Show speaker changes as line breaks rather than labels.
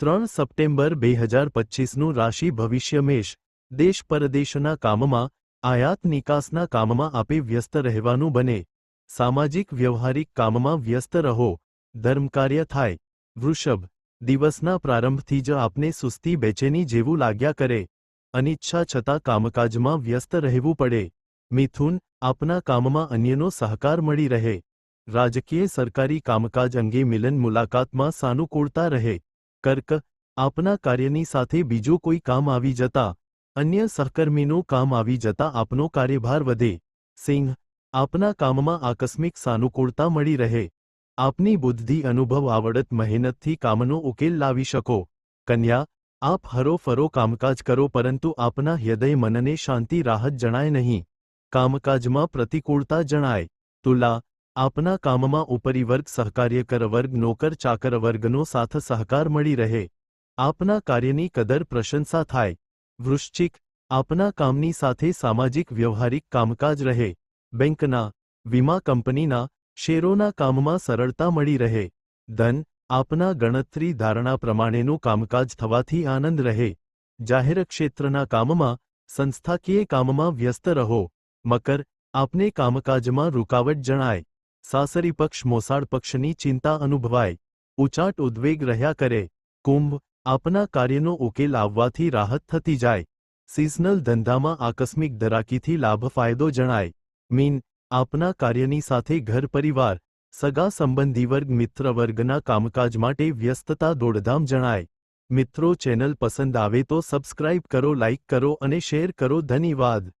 ત્રણ સપ્ટેમ્બર બે હજાર પચીસનું રાશિ ભવિષ્ય મેષ દેશ પરદેશના કામમાં આયાત નિકાસના કામમાં આપે વ્યસ્ત રહેવાનું બને સામાજિક વ્યવહારિક કામમાં વ્યસ્ત રહો ધર્મકાર્ય થાય વૃષભ દિવસના પ્રારંભથી જ આપને સુસ્તી બેચેની જેવું લાગ્યા કરે અનિચ્છા છતાં કામકાજમાં વ્યસ્ત રહેવું પડે મિથુન આપના કામમાં અન્યનો સહકાર મળી રહે રાજકીય સરકારી કામકાજ અંગે મિલન મુલાકાતમાં સાનુકૂળતા રહે કર્ક, આપના કાર્યની સાથે બીજું કોઈ કામ આવી જતા, અન્ય સહકર્મીનું કામ આવી જતા આપનો કાર્યભાર વધે. સિંહ, આપના કામમાં આકસ્મિક સાનુકૂળતા મળી રહે. આપની બુદ્ધિ, અનુભવ, આવડત, મહેનતથી કામનો ઉકેલ લાવી શકો. કન્યા, આપ હરોફરો કામકાજ કરો પરંતુ આપના હૃદય મનને શાંતિ, રાહત જણાય નહીં. કામકાજમાં પ્રતિકૂળતા જણાય. તુલા આપના કામમાં ઉપરી વર્ગ સહકાર્યકર વર્ગ, નોકર ચાકર વર્ગનો સાથ સહકાર મળી રહે. આપના કાર્યની કદર પ્રશંસા થાય. વૃશ્ચિક, આપના કામની સાથે સામાજિક વ્યવહારિક કામકાજ રહે. બેંકના, વીમા કંપનીના શેરોના કામમાં સરળતા મળી રહે. ધન, આપના ગણતરી ધારણા પ્રમાણેનું કામકાજ થવાથી આનંદ રહે. જાહેર ક્ષેત્રના કામમાં, સંસ્થાકીય કામમાં વ્યસ્ત રહો. મકર, આપને કામકાજમાં રૂકાવટ જણાય. સાસરી પક્ષ મોસાળ પક્ષની ચિંતા અનુભવાય. ઉચાટ ઉદ્વેગ રહ્યા કરે. કુંભ, આપના કાર્યનો ઉકેલ આવવાથી રાહત થતી જાય. સિઝનલ ધંધામાં આકસ્મિક દરાકીથી લાભ ફાયદો જણાય. મીન, આપના કાર્યની સાથે ઘર પરિવાર, સગા સંબંધી વર્ગ, મિત્ર વર્ગના કામકાજ માટે વ્યસ્તતા દોડધામ જણાય. મિત્રો ચેનલ પસંદ આવે તો સબસ્ક્રાઇબ કરો, લાઇક કરો અને શેર કરો. ધન્યવાદ.